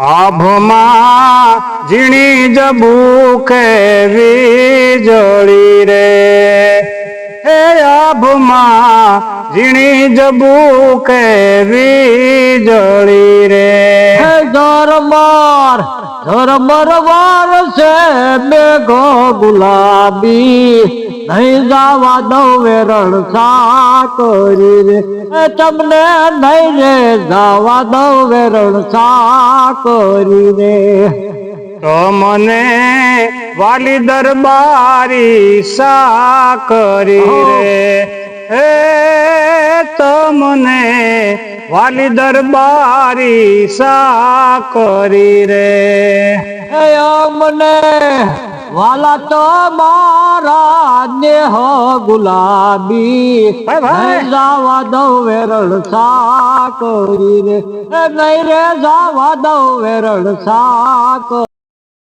આભમાં ઝીણી જબુકે વીજળી રે. હે આભમાં ઝીણી જબુકે વીજળી રે. ઝરમર ઝરમર વાર છે મેઘો ગુલાબી. નહીં જવા દઉં વેરણ સાકરી રે એ તમને નહીં રે જવા દઉં વેરણ સાકરી રે તો મને વાલી દરબારી સા કરી રે હે તમને વાલી દરબારી સા કરી રે. અમને વાલા તો મારા દેહ ગુલાબી. જાવા દઉં વેરણ સાકરી રે. એ નહીં રે જાવા દઉં વેરણ સાક